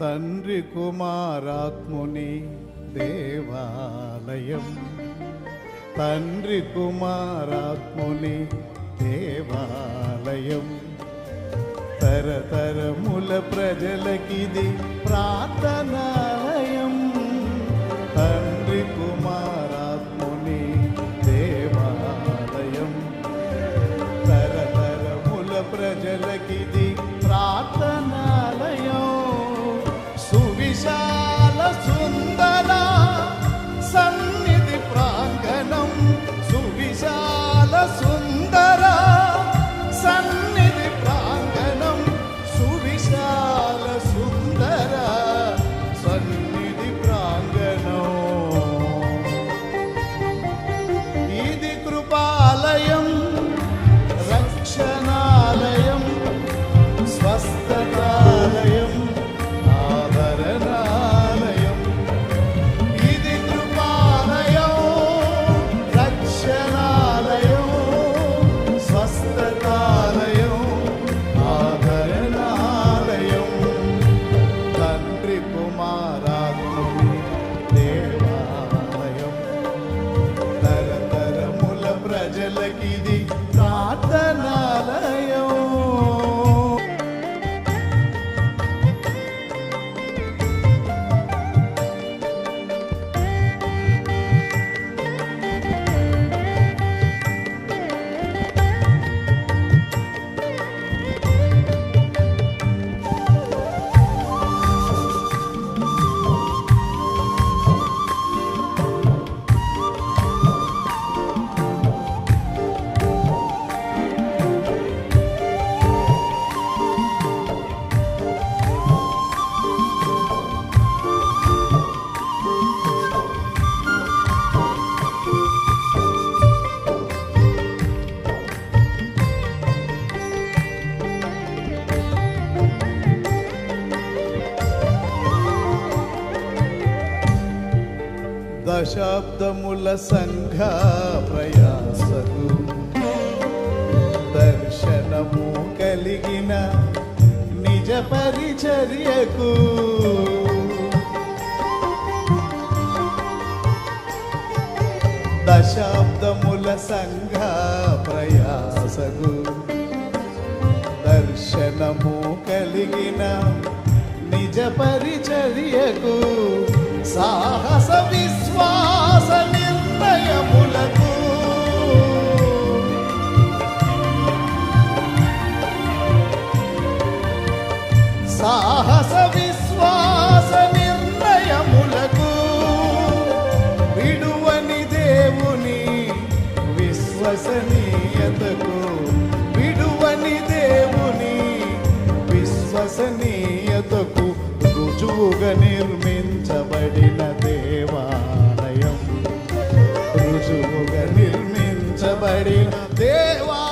తండ్రి కుమారాత్ముని దేవాలయం. తండ్రి కుమారాత్ముని దేవాలయం. తరతరముల ప్రజలకిది దశాబ్దముల సంఘ ప్రయాసకు దర్శనము కలిగిన నిజ పరిచర్యకు దశాబ్దముల సంఘ ప్రయాసకు దర్శనము కలిగిన నిజ పరిచర్యకు సాహస విశ్వాస విశ్వసనీయతకు విడువని దేవుని విశ్వసనీయతకు రుజువుగా నిర్మించబడిన దేవాలయం. రుజువుగా నిర్మించబడిన దేవా